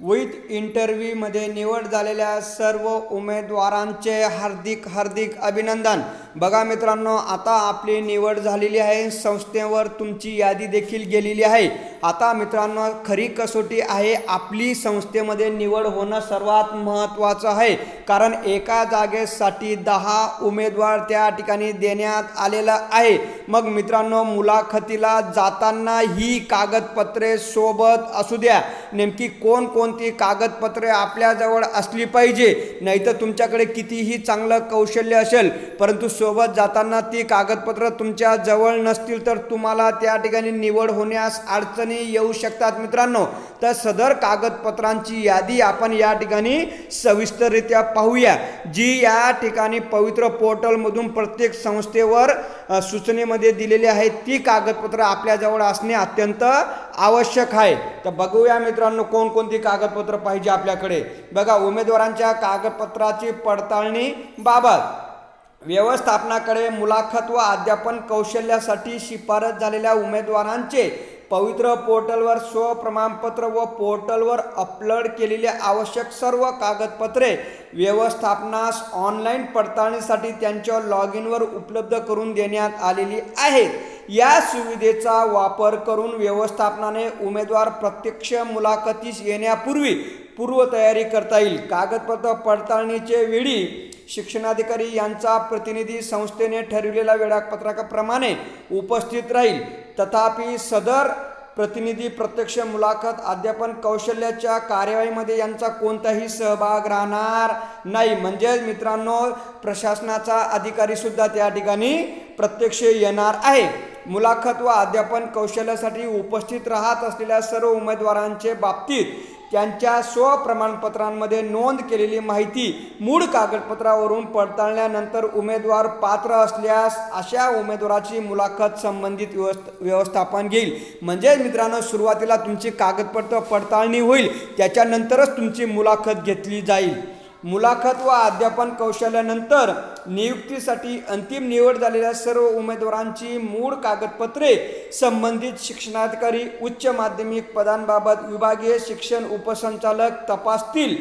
With इंटरव्ह्यूमध्ये निवड झालेल्या सर्व उमेदवारांचे हार्दिक हार्दिक अभिनंदन. बघा मित्रांनो आता आपली निवड झालेली आहे. संस्थेवर तुमची यादी देखील गेलेली आहे. आता मित्रांनो खरी कसोटी आहे. आपली संस्थेमध्ये निवड होणं सर्वात महत्त्वाचं आहे. कारण एका जागेसाठी दहा उमेदवार त्या ठिकाणी देण्यात आलेला आहे. मग मित्रांनो मुलाखतीला जाताना ही कागदपत्रे सोबत असू द्या. नेमकी कोण कोण कोणकोणती कागदपत्रे आपल्याजवळ असली पाहिजे? नाहीतर तुमच्याकडे कितीही चांगलं कौशल्य असेल परंतु सोबत जाताना ती कागदपत्र तुमच्या जवळ नसतील तर तुम्हाला त्या ठिकाणी निवड होण्यास अडचणी येऊ शकतात मित्रांनो. तर सदर कागदपत्रांची यादी आपण या ठिकाणी सविस्तररित्या पाहूया जी या ठिकाणी पवित्र पोर्टलमधून प्रत्येक संस्थेवर सूचनेमध्ये दिलेली आहे. ती कागदपत्र आपल्याजवळ असणे अत्यंत आवश्यक आहे. तर बघूया मित्रांनो कोणकोणती कागदपत्र पाहिजे आपल्याकडे. बघा उमेदवारांच्या कागदपत्राची पडताळणी बाबत. व्यवस्थापनाकडे मुलाखत व अध्यापन कौशल्यासाठी शिफारस झालेल्या उमेदवारांचे पवित्र पोर्टलवर स्वप्रमाणपत्र व पोर्टलवर अपलोड केलेली आवश्यक सर्व कागदपत्रे व्यवस्थापनास ऑनलाईन पडताळणीसाठी त्यांच्या लॉग इनवर उपलब्ध करून देण्यात आलेली आहेत. या सुविधेचा वापर करून व्यवस्थापनाने उमेदवार प्रत्यक्ष मुलाखतीस येण्यापूर्वी पूर्वतयारी करता येईल. कागदपत्र पडताळणीचे वेळी शिक्षणाधिकारी यांचा प्रतिनिधी संस्थेने ठरविलेल्या वेळापत्रकाप्रमाणे उपस्थित राहील. तथापि सदर प्रतिनिधी प्रत्यक्ष मुलाखत अध्यापन कौशल्याच्या कार्यवाहीमध्ये यांचा कोणताही सहभाग राहणार नाही. म्हणजेच मित्रांनो प्रशासनाचा अधिकारी सुद्धा त्या ठिकाणी प्रत्यक्ष येणार आहे. मुलाखत व अध्यापन कौशल्यासाठी उपस्थित राहत असलेल्या सर्व उमेदवारांचे बाबतीत त्यांच्या स्वप्रमाणपत्रांमध्ये नोंद केलेली माहिती मूळ कागदपत्रावरून पडताळल्यानंतर उमेदवार पात्र असल्यास अशा उमेदवाराची मुलाखत संबंधित व्यवस्थापन घेईल. म्हणजेच मित्रांनो सुरुवातीला तुमची कागदपत्र पडताळणी होईल. त्याच्यानंतरच तुमची मुलाखत घेतली जाईल. मुलाखत व अध्यापन कौशल्यानंतर नियुक्तीसाठी अंतिम निवड झालेल्या सर्व उमेदवारांची मूळ कागदपत्रे संबंधित शिक्षणाधिकारी उच्च माध्यमिक पदांबाबत विभागीय शिक्षण उपसंचालक तपासतील.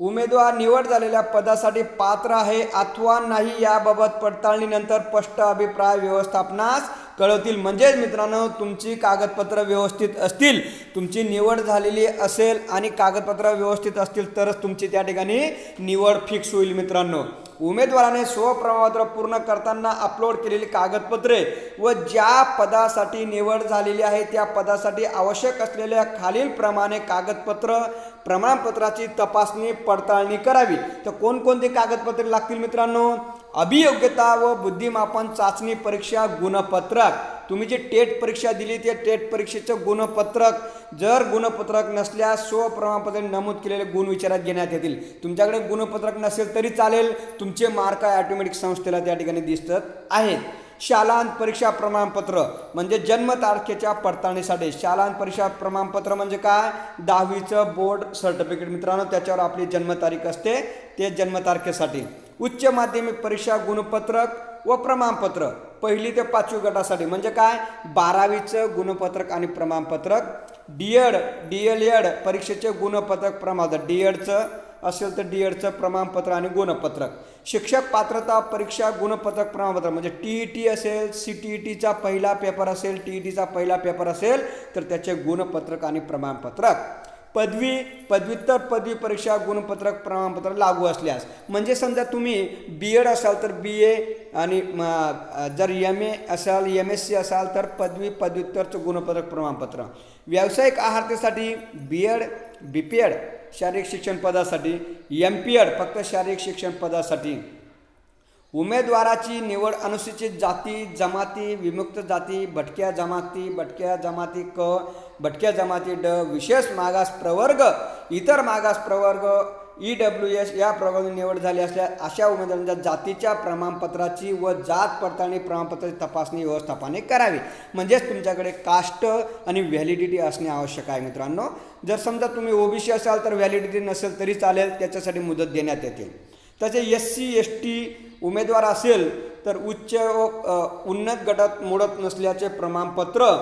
उमेदवार निवड झालेल्या पदासाठी पात्र आहे अथवा नाही याबाबत पडताळणीनंतर स्पष्ट अभिप्राय व्यवस्थापनास कळवतील. म्हणजेच मित्रांनो तुमची कागदपत्र व्यवस्थित असतील तुमची निवड झालेली असेल आणि कागदपत्र व्यवस्थित असतील तरच तुमची त्या ठिकाणी निवड फिक्स होईल मित्रांनो. उमेदवाराने स्वप्रमाणपत्र पूर्ण करताना अपलोड केलेली कागदपत्रे व ज्या पदासाठी निवड झालेली आहे त्या पदासाठी आवश्यक असलेल्या खालीलप्रमाणे कागदपत्र प्रमाणपत्राची तपासणी पडताळणी करावी. तर कोणकोणती कागदपत्रे लागतील मित्रांनो? अभियोग्यता व बुद्धिमापन चाचणी परीक्षा गुणपत्रक. तुम्ही जी टेट परीक्षा दिली ते टेट परीक्षेचं गुणपत्रक जर गुणपत्रक नसल्यास स्वप्रमाणपत्र नमूद केलेले गुण विचारात घेण्यात येतील. तुमच्याकडे गुणपत्रक नसेल तरी चालेल. तुमचे मार्क ॲटोमॅटिक संस्थेला त्या ठिकाणी दिसत आहेत. शालांत परीक्षा प्रमाणपत्र म्हणजे जन्मतारखेच्या पडताळणीसाठी. शालांत परीक्षा प्रमाणपत्र म्हणजे काय? दहावीचं बोर्ड सर्टिफिकेट मित्रांनो त्याच्यावर आपली जन्मतारीख असते. ते जन्मतारखेसाठी. उच्च माध्यमिक परीक्षा गुणपत्रक व प्रमाणपत्र. पहिली ते पाचवी गटासाठी. म्हणजे काय? बारावीचं गुणपत्रक आणि प्रमाणपत्रक. D Ed D El Ed परीक्षेचे गुणपत्रक प्रमाणपत्र. डी एडचं असेल तर डी एडचं प्रमाणपत्र आणि गुणपत्रक. शिक्षक पात्रता परीक्षा गुणपत्रक प्रमाणपत्र. म्हणजे टी ई टी असेल सी टी ई टीचा पहिला पेपर असेल टी ई टीचा पहिला पेपर असेल तर त्याचे गुणपत्रक आणि प्रमाणपत्रक. पदवी पदव्युत्तर पदवी परीक्षा गुणपत्रक प्रमाणपत्र लागू असल्यास. म्हणजे समजा तुम्ही बी एड असाल तर बी ए आणि जर एम ए असाल एम एस सी असाल तर पदवी पदव्युत्तरचं गुणपत्रक प्रमाणपत्र. व्यावसायिक आहारतेसाठी B Ed B P Ed शारीरिक शिक्षण पदासाठी एम पी एड फक्त शारीरिक शिक्षण पदासाठी. उमेदवाराची निवड अनुसूचित जाती जमाती विमुक्त जाती भटक्या जमाती भटक्या जमाती क भटक्या जमाती ड विशेष मागास प्रवर्ग इतर मागास प्रवर्ग ई डब्ल्यू एस या प्रवर्गाने निवड झाली असल्या अशा उमेदवारांच्या जातीच्या प्रमाणपत्राची व जात पडताळणी प्रमाणपत्राची तपासणी व्यवस्थापने करावी. म्हणजेच तुमच्याकडे कास्ट आणि व्हॅलिडिटी असणे आवश्यक आहे मित्रांनो. जर समजा तुम्ही ओबीसी असाल तर व्हॅलिडिटी नसेल तरी चालेल त्याच्यासाठी मुदत देण्यात येते. तसे एस सी एस टी उमेदवार असेल तर उच्च व उन्नत गटात मोडत नसल्याचे प्रमाणपत्र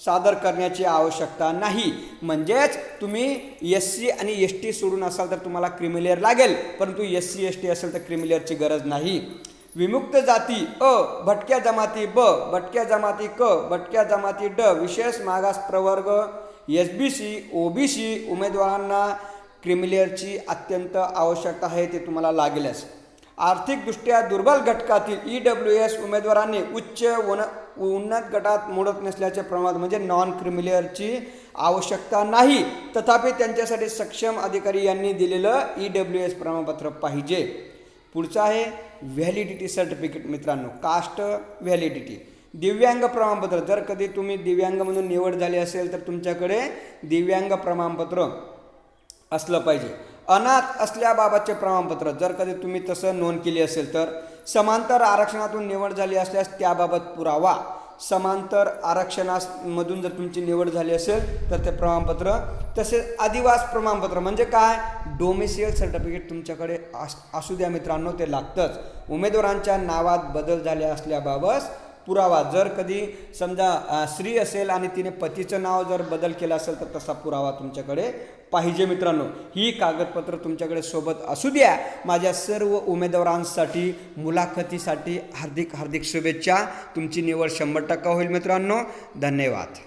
सादर करण्याची आवश्यकता नाही. म्हणजेच तुम्ही एस सी आणि एस टी सोडून असाल तर तुम्हाला क्रिमिलेअर लागेल परंतु एस सी एस टी असेल तर क्रिमिलेअरची गरज नाही. विमुक्त जाती अ भटक्या जमाती ब भटक्या जमाती क भटक्या जमाती ड विशेष मागास प्रवर्ग S B C O B C उमेदवारांना क्रिमिलेअरची अत्यंत आवश्यकता आहे ते तुम्हाला लागेलच. आर्थिकदृष्ट्या दुर्बल घटकातील ई डब्ल्यू एस उमेदवारांनी उच्च वन उन्नत गटात मोडत नसल्याचे प्रमाण म्हणजे नॉन क्रिमिलेअरची आवश्यकता नाही. तथापि त्यांच्यासाठी सक्षम अधिकारी यांनी दिलेलं ई डब्ल्यू एस प्रमाणपत्र पाहिजे. पुढचं आहे व्हॅलिडिटी सर्टिफिकेट मित्रांनो कास्ट व्हॅलिडिटी दिव्यांग प्रमाणपत्र जर कधी तुम्ही दिव्यांग म्हणून निवड झाली असेल तर तुमच्याकडे दिव्यांग प्रमाणपत्र असलं पाहिजे. अनाथ असल्याबाबतचे प्रमाणपत्र. जर कधी तुम्ही तसं नोंद केली असेल तर समांतर आरक्षणातून निवड झाली असल्यास त्याबाबत पुरावा. समांतर आरक्षणामधून जर तुमची निवड झाली असेल तर ते प्रमाणपत्र. तसेच आदिवास प्रमाणपत्र म्हणजे काय? डोमिसियल सर्टिफिकेट तुमच्याकडे अस असू द्या मित्रांनो ते लागतंच. उमेदवारांच्या नावात बदल झाले असल्याबाबत पुरावा. जर कधी समजा स्त्री असेल आणि तिने पतीचं नाव जर बदल केलं असेल तर तसा पुरावा तुमच्याकडे पाहिजे मित्रांनो. ही कागदपत्र तुमच्याकडे सोबत असू द्या. माझ्या सर्व उमेदवारांसाठी मुलाखतीसाठी हार्दिक हार्दिक शुभेच्छा. तुमची निवड शंभर टक्का होईल मित्रांनो. धन्यवाद.